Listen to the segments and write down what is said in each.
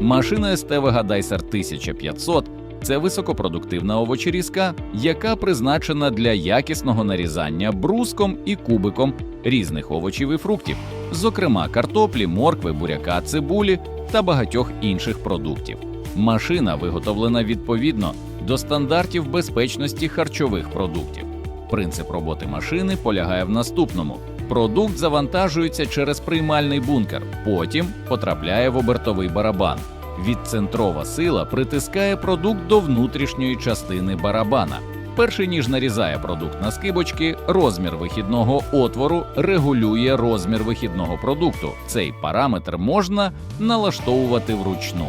Машина СТВГ Дайсер 1500 це високопродуктивна овочерізка, яка призначена для якісного нарізання бруском і кубиком різних овочів і фруктів, зокрема картоплі, моркви, буряка, цибулі та багатьох інших продуктів. Машина виготовлена відповідно до стандартів безпечності харчових продуктів. Принцип роботи машини полягає в наступному: продукт завантажується через приймальний бункер, потім потрапляє в обертовий барабан. Відцентрова сила притискає продукт до внутрішньої частини барабана. Перший ніж нарізає продукт на скибочки, розмір вихідного отвору регулює розмір вихідного продукту. Цей параметр можна налаштовувати вручну.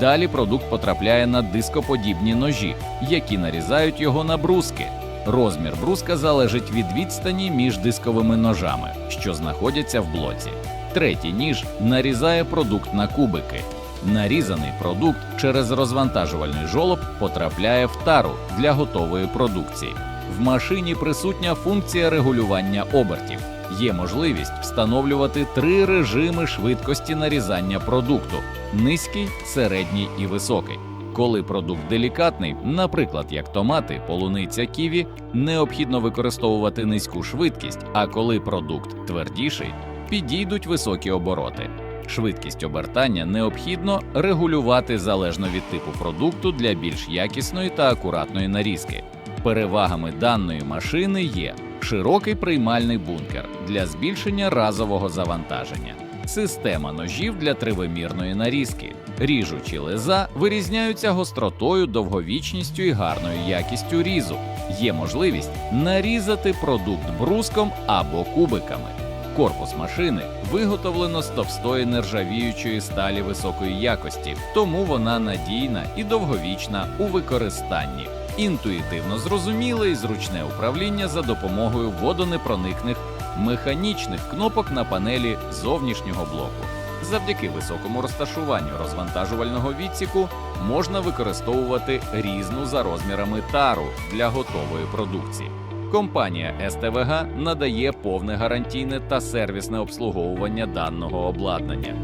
Далі продукт потрапляє на дископодібні ножі, які нарізають його на бруски. Розмір бруска залежить від відстані між дисковими ножами, що знаходяться в блоці. Третій ніж нарізає продукт на кубики. Нарізаний продукт через розвантажувальний жолоб потрапляє в тару для готової продукції. В машині присутня функція регулювання обертів. Є можливість встановлювати три режими швидкості нарізання продукту: низький, середній і високий. Коли продукт делікатний, наприклад, як томати, полуниця ківі, необхідно використовувати низьку швидкість, а коли продукт твердіший, підійдуть високі обороти. Швидкість обертання необхідно регулювати залежно від типу продукту для більш якісної та акуратної нарізки. Перевагами даної машини є широкий приймальний бункер для збільшення разового завантаження, система ножів для тривимірної нарізки. Ріжучі леза вирізняються гостротою, довговічністю і гарною якістю різу. Є можливість нарізати продукт бруском або кубиками. Корпус машини виготовлено з товстої нержавіючої сталі високої якості, тому вона надійна і довговічна у використанні. Інтуїтивно зрозуміле і зручне управління за допомогою водонепроникних механічних кнопок на панелі зовнішнього блоку. Завдяки високому розташуванню розвантажувального відсіку можна використовувати різну за розмірами тару для готової продукції. Компанія СТВГ надає повне гарантійне та сервісне обслуговування даного обладнання.